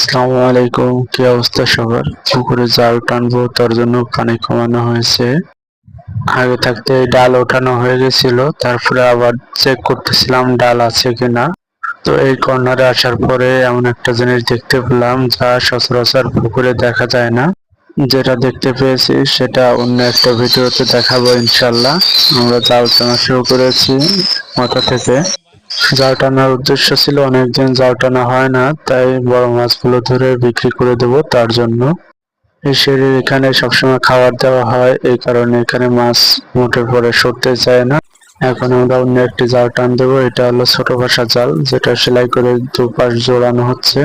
আসসালামু আলাইকুম। কি অবস্থা সবার? পুকুরে জাল টানবো, তার জন্য পানি কমানো হয়েছে। আগে থাকতে ডাল ওঠানো হয়ে গেছিল, তারপরে আবার চেক করতেছিলাম ডাল আছে কিনা। তো এই কর্নারে আসার পরে এমন একটা জিনিস দেখতে পেলাম, যা সচরাচর পুকুরে দেখা যায় না। যেটা দেখতে পেয়েছি, সেটা অন্য একটা ভিডিওতে দেখাবো ইনশাল্লাহ। আমরা জাল টানা শুরু করেছি মাথা থেকে। জাল টানার উদ্দেশ্য ছিল অনেকদিন জাল টানা হয় না, তাই বড় মাছগুলো ধরে বিক্রি করে দেব তার জন্য। শরীর এখানে সবসময় খাবার দেওয়া হয়, এই কারণে এখানে মাছ মোটে পরে সরতে চায় না। এখন আমরা অন্য একটি জাল টান দেবো, এটা হলো ছোট ভাষা জাল, যেটা সেলাই করে দুপাশ জোড়ানো হচ্ছে।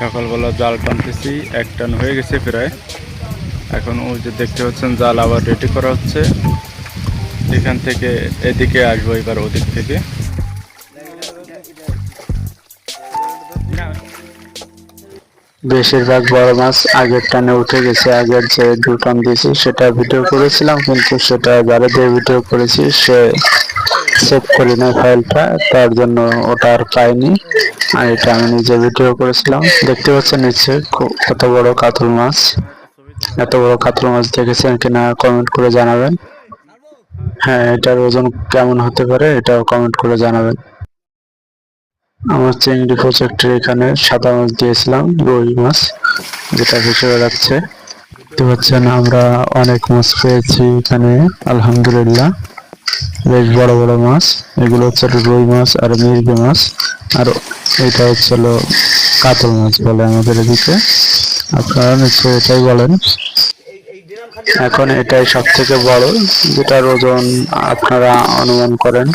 সকালবেলা জাল টানতেছি, এক টান হয়ে গেছে প্রায়। এখন ওই যে দেখতে পাচ্ছেন, জাল আবার রেডি করা হচ্ছে। এখান থেকে এদিকে আসব এবার ওদিক থেকে। বেশিরভাগ বড় মাছ আগের টানে উঠে গেছে, আগের যে দু টান দিয়েছি সেটা ভিডিও করেছিলাম, কিন্তু সেটা যারা দিয়ে ভিডিও করেছি সে সেভ করি না ফাইলটা তার জন্য ওটা আর পাইনি। আর এটা আমি নিজে ভিডিও করেছিলাম। দেখতে পাচ্ছেন নিচে কত বড় কাতল মাছ। এত বড় কাতল মাছ দেখেছেন কিনা কমেন্ট করে জানাবেন। হ্যাঁ এটার ওজন কেমন হতে পারে, এটাও কমেন্ট করে জানাবেন। আমার চিংড়ি প্রজেক্টের এখানে সাদা মাছ দিয়েছিলাম, রুই মাছ, যেটা ভেসে বেড়াচ্ছে দেখতে পাচ্ছেন, আমরা অনেক মাছ পেয়েছি এখানে, আলহামদুলিল্লাহ। বেশ বড় বড় মাছ, এগুলো হচ্ছে রুই মাছ আর মির্গে মাছ, আর এটা হচ্ছে হলো কাতল মাছ বলে আমাদের এদিকে। আপনারা নিশ্চয়ই এটাই বলেন। এখন এটাই সব থেকে বড়, যেটার ওজন আপনারা অনুমান করেন।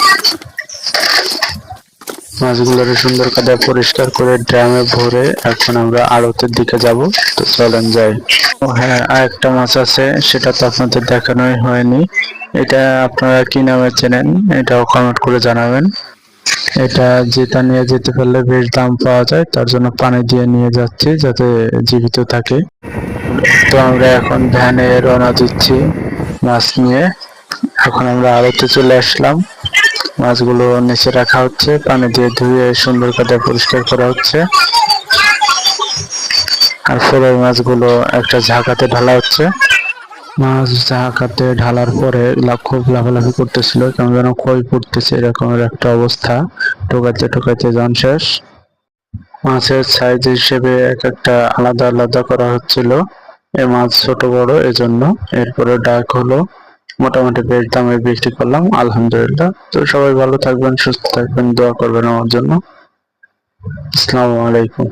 মাছগুলোর সুন্দর করে পরিষ্কার করে ড্রামে ভরে এখন আমরা আড়তের দিকে যাব। তো চলেন যাই। হ্যাঁ আরেকটা মাছ আছে, সেটা তো আপনাদের দেখানোই হয়নি। এটা আপনারা কি নামে চেনেন? এটাও কমেন্ট করে জানাবেন। এটা যেটা নিয়ে যেতে পারলে বেশ দাম পাওয়া যায়, তার জন্য পানি দিয়ে নিয়ে যাচ্ছি যাতে জীবিত থাকে। তো আমরা এখন ভ্যানে রওনা দিচ্ছি মাছ নিয়ে। এখন আমরা আড়তে চলে আসলাম। মাছগুলো নিচে রাখা হচ্ছে, পানি দিয়ে ধুয়ে সুন্দর করে পরিষ্কার করা হচ্ছে। আর ফেরাই মাছগুলো একটা ঝাঁকাতে ঢালা হচ্ছে। মাছ ঝাঁকাতে ঢালার পরে খুব লাফালাফি করতেছিল, কেমন যেন ক্ষয় পড়তেছে, এরকমের একটা অবস্থা। টোকাইতে টোকাইতে যান শেষ। মাছের সাইজ হিসেবে এক একটা আলাদা আলাদা করা হচ্ছিল। এ মাছ ছোট বড়, এজন্য। এরপরে ডাক হলো। মোটামুটি বেশ দামে বিক্রি করলাম, আলহামদুলিল্লাহ। তো সবাই ভালো থাকবেন, সুস্থ থাকবেন, দোয়া করবেন আমার জন্য। আসসালামু আলাইকুম।